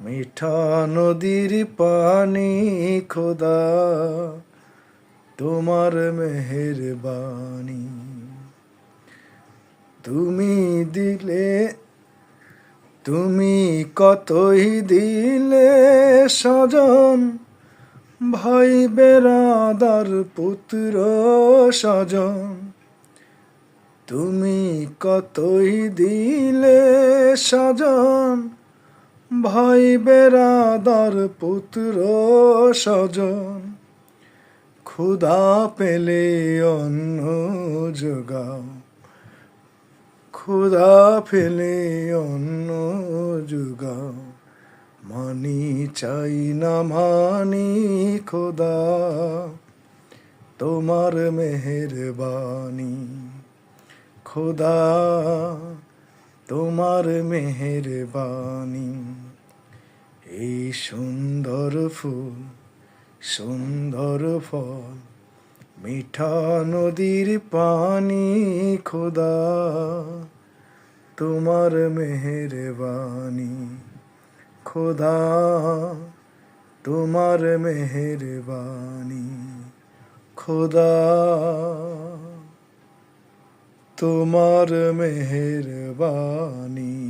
মিঠা নদীর পানি খোদা, তোমার মেহেরবানি। তুমি দিলে, তুমি কতই দিলে সজন ভাই বেরাদার পুত্র সজন তুমি কতই দিলে সজন ভাই বেরাদার পুত্র সজন ক্ষুধা পেলে অন্ন যোগাও। ক্ষুধা ফেলে অন্ন যোগাও। মানি চাই না, মানি খোদা, তোমার মেহেরবানি। খোদা তোমার মেহেরবানি। এই সুন্দর ফুল, সুন্দর ফল, মিঠা নদীর পানি খোদা। তোমার মেহেরবানি খোদা। তোমার মেহেরবানি খোদা। তোমার মেহেরবানি।